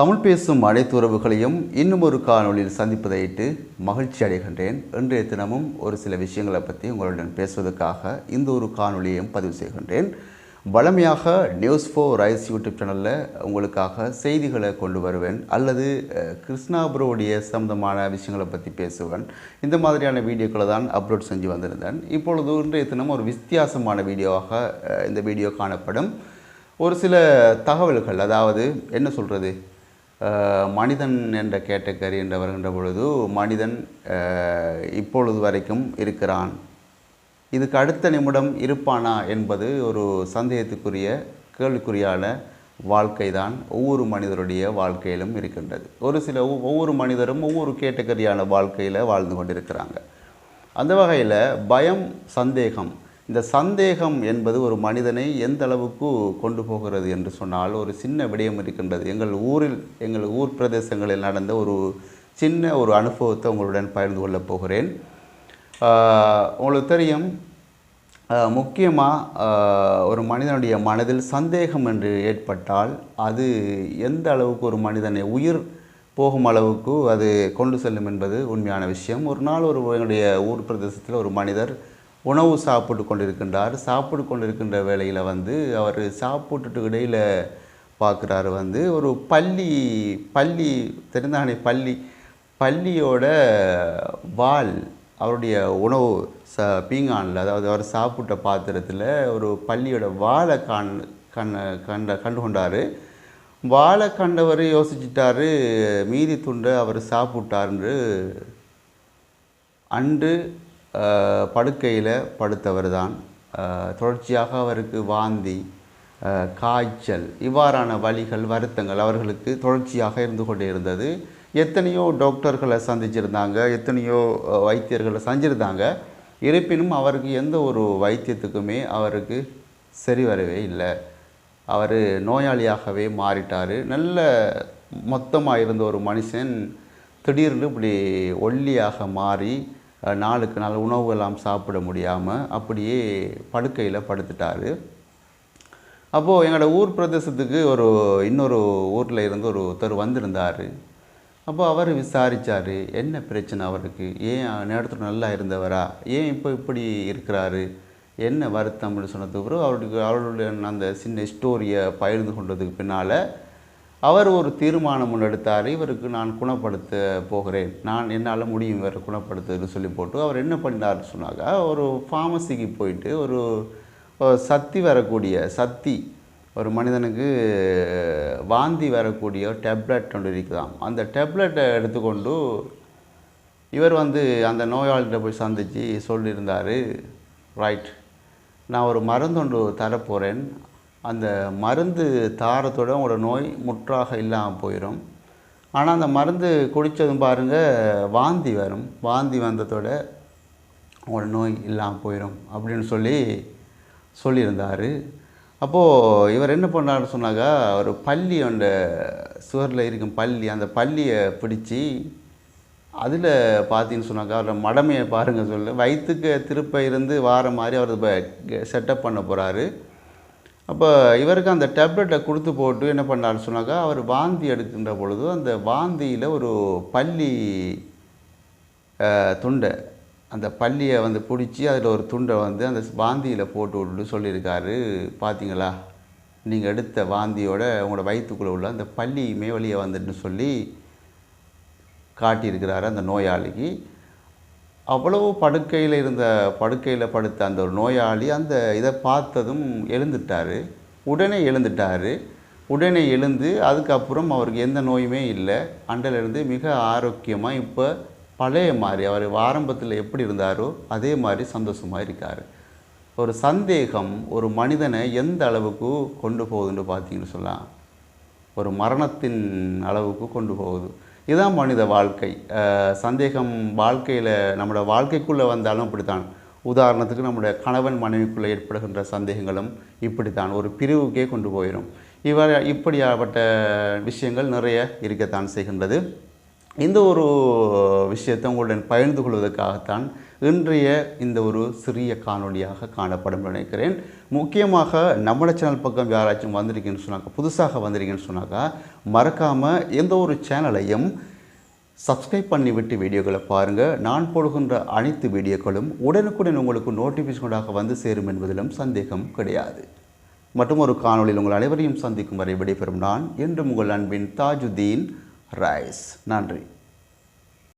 தமிழ் பேசும் அனைத்து உறவுகளையும் இன்னும் ஒரு காணொலியில் சந்திப்பதையிட்டு மகிழ்ச்சி அடைகின்றேன். இன்றைய தினமும் ஒரு சில விஷயங்களை பற்றி உங்களுடன் பேசுவதற்காக இந்த ஒரு காணொலியையும் பதிவு செய்கின்றேன். வழமையாக நியூஸ் ஃபோர் ரைஸ் யூடியூப் சேனலில் உங்களுக்காக செய்திகளை கொண்டு வருவேன். அல்லது கிருஷ்ணாபுரோடைய சம்பந்தமான விஷயங்களை பற்றி பேசுவேன். இந்த மாதிரியான வீடியோக்களை தான் அப்லோட் செஞ்சு வந்திருந்தேன். இப்பொழுது இன்றைய தினம் ஒரு வித்தியாசமான வீடியோவாக இந்த வீடியோ காணப்படும். ஒரு சில தகவல்கள் அதாவது என்ன சொல்கிறது மனிதன் என்ற கேட்டகரி என்று வருகின்ற பொழுது மனிதன் இப்பொழுது வரைக்கும் இருக்கிறான். இதுக்கு அடுத்த நிமிடம் இருப்பானா என்பது ஒரு சந்தேகத்துக்குரிய கேள்விக்குறியான வாழ்க்கை தான் ஒவ்வொரு மனிதருடைய வாழ்க்கையிலும் இருக்கின்றது. ஒரு சில ஒவ்வொரு மனிதரும் ஒவ்வொரு கேட்டகரியான வாழ்க்கையில் வாழ்ந்து கொண்டிருக்கிறாங்க. அந்த வகையில் பயம் சந்தேகம் இந்த சந்தேகம் என்பது ஒரு மனிதனை எந்த அளவுக்கு கொண்டு போகிறது என்று சொன்னால் ஒரு சின்ன விடயம் இருக்கின்றது. எங்கள் ஊரில் எங்கள் ஊர் பிரதேசங்களில் நடந்த ஒரு சின்ன ஒரு அனுபவத்தை உங்களுடன் பகிர்ந்து கொள்ளப் போகிறேன். உங்களுக்கு தெரியும் முக்கியமாக ஒரு மனிதனுடைய மனதில் சந்தேகம் என்று ஏற்பட்டால் அது எந்த அளவுக்கு ஒரு மனிதனை உயிர் போகும் அளவுக்கு அது கொண்டு செல்லும் என்பது உண்மையான விஷயம். ஒரு நாள் ஒரு எங்களுடைய ஊர் பிரதேசத்தில் ஒரு மனிதர் உணவு சாப்பிட்டு கொண்டிருக்கின்றார். சாப்பிட்டு கொண்டிருக்கின்ற வேளையில் வந்து அவர் சாப்பிட்டுட்டு இடையில் பார்க்குறாரு வந்து ஒரு பள்ளி பள்ளி தெரிந்தானே பள்ளி பள்ளியோட வால் அவருடைய உணவு ச பீங்கானில் அதாவது அவர் சாப்பிட்ட பாத்திரத்தில் ஒரு பள்ளியோட வாழை கண் கண்ண கண்ட கண்டு கொண்டார் வாழை கண்டவர் யோசிச்சிட்டாரு மீதி துண்டை அவர் சாப்பிட்டாருன்று அன்று படுக்கையில் படுத்தவர் தான் தொடர்ச்சியாக அவருக்கு வாந்தி காய்ச்சல் இவ்வாறான வழிகள் வருத்தங்கள் அவர்களுக்கு தொடர்ச்சியாக இருந்து கொண்டே இருந்தது. எத்தனையோ டாக்டர்களை சந்திச்சிருந்தாங்க எத்தனையோ வைத்தியர்களை சந்திச்சிருந்தாங்க. இருப்பினும் அவருக்கு எந்த ஒரு வைத்தியத்துக்குமே அவருக்கு சரி வரவே இல்லை. அவர் நோயாளியாகவே மாறிட்டார். நல்ல மொத்தமாக இருந்த ஒரு மனுஷன் திடீர்னு இப்படி ஒல்லியாக மாறி நாளுக்கு நாள் உணவுகள்லாம் சாப்பிட முடியாமல் அப்படியே படுக்கையில் படுத்துட்டார். அப்போது எங்களோட ஊர் பிரதேசத்துக்கு ஒரு இன்னொரு ஊரில் இருந்து ஒரு ஒருத்தர் வந்திருந்தார். அப்போ அவர் விசாரித்தார் என்ன பிரச்சனை அவருக்கு? ஏன் நேரத்தில் நல்லா இருந்தவரா? ஏன் இப்போ இப்படி இருக்கிறாரு? என்ன வருத்தம்னு சொன்னதுக்கு அப்புறம் அவருக்கு அவருடைய அந்த சின்ன ஸ்டோரியை பகிர்ந்து கொண்டதுக்கு பின்னால் அவர் ஒரு தீர்மானம் ஒன்று எடுத்தார். இவருக்கு நான் குணப்படுத்த போகிறேன். நான் என்னால் முடியும் இவரை குணப்படுத்துன்னு சொல்லி போட்டு அவர் என்ன பண்ணார்னு சொன்னாக்கா ஒரு ஃபார்மசிக்கு போயிட்டு ஒரு சக்தி வரக்கூடிய சக்தி ஒரு மனிதனுக்கு வாந்தி வரக்கூடிய டேப்லெட் ஒன்று இருக்குதாம். அந்த டேப்லெட்டை எடுத்துக்கொண்டு இவர் வந்து அந்த நோயாளிகிட்ட போய் சந்தித்து சொல்லியிருந்தார் ரைட் நான் ஒரு மருந்தொன்று தரப்போகிறேன் அந்த மருந்து தாரத்தோட உங்களோட நோய் முற்றாக இல்லாமல் போயிடும் ஆனால் அந்த மருந்து குடித்ததும் பாருங்கள் வாந்தி வரும். வாந்தி வந்ததோட உங்களோட நோய் இல்லாமல் போயிடும் அப்படின்னு சொல்லி சொல்லியிருந்தார். அப்போது இவர் என்ன பண்ணாருன்னு சொன்னாக்கா ஒரு பள்ளி அந்த சுவரில் இருக்கும் பள்ளி அந்த பள்ளியை பிடிச்சி அதில் பார்த்தீங்கன்னு சொன்னாக்கா அவரோட மடமையை பாருங்கள் சொல்ல வயிற்றுக்கு திருப்ப இருந்து வார மாதிரி அவர் செட்டப் பண்ண போகிறாரு அப்போ இவருக்கு அந்த டேப்லெட்டை கொடுத்து போட்டு என்ன பண்ணாருன்னு சொன்னாக்கா அவர் வாந்தி எடுக்கின்ற பொழுது அந்த வாந்தியில் ஒரு பள்ளி துண்டை அந்த பள்ளியை வந்து பிடிச்சி அதில் ஒரு துண்டை வந்து அந்த வாந்தியில் போட்டு விட்டுட்டு சொல்லியிருக்காரு. பார்த்தீங்களா நீங்கள் எடுத்த வாந்தியோட உங்களோட வயிற்றுக்குள்ளே உள்ள அந்த பள்ளியுமே வெளியே வந்துட்டுன்னு சொல்லி காட்டியிருக்கிறாரு அந்த நோயாளிக்கு. அவ்வளவு படுக்கையில் இருந்த படுக்கையில் படுத்த அந்த ஒரு நோயாளி அந்த இதை பார்த்ததும் எழுந்துட்டார். உடனே எழுந்துட்டார். உடனே எழுந்து அதுக்கப்புறம் அவருக்கு எந்த நோயுமே இல்லை. அண்டையிலிருந்து மிக ஆரோக்கியமாக இப்போ பழைய மாதிரி அவர் ஆரம்பத்தில் எப்படி இருந்தாரோ அதே மாதிரி சந்தோஷமாக இருக்கார். ஒரு சந்தேகம் ஒரு மனிதனை எந்த அளவுக்கு கொண்டு போகுதுன்னு பார்த்தீங்கன்னு சொல்லலாம் ஒரு மரணத்தின் அளவுக்கு கொண்டு போகுது. இதுதான் மனித வாழ்க்கை. சந்தேகம் வாழ்க்கையில் நம்மளோட வாழ்க்கைக்குள்ளே வந்தாலும் இப்படித்தான். உதாரணத்துக்கு நம்முடைய கணவன் மனைவிக்குள்ளே ஏற்படுகின்ற சந்தேகங்களும் இப்படித்தான். ஒரு பிரிவுக்கே கொண்டு போயிடும் இவர் இப்படியாப்பட்ட விஷயங்கள் நிறைய இருக்கத்தான் செய்கின்றது. இந்த ஒரு விஷயத்தை உங்களுடன் பகிர்ந்து கொள்வதற்காகத்தான் இன்றைய இந்த ஒரு சிறிய காணொளியாக காணப்படும் நினைக்கிறேன். முக்கியமாக நம்மளோட சேனல் பக்கம் யாராச்சும் வந்திருக்கீங்கன்னு சொன்னாக்கா புதுசாக வந்திருக்கீங்கன்னு சொன்னாக்கா மறக்காமல் எந்த ஒரு சேனலையும் சப்ஸ்கிரைப் பண்ணி விட்டு வீடியோக்களை பாருங்கள் நான் போடுகின்ற அனைத்து வீடியோக்களும் உடனுக்குடன் உங்களுக்கு நோட்டிஃபிகேஷனாக வந்து சேரும் என்பதிலும் சந்தேகம் கிடையாது. மற்றும் ஒரு காணொளியில் உங்கள் அனைவரையும் சந்திக்கும் வரை விடைபெறும் நான் என்றும் உங்கள் அன்பின் தாஜுதீன் ரைஸ். நன்றி.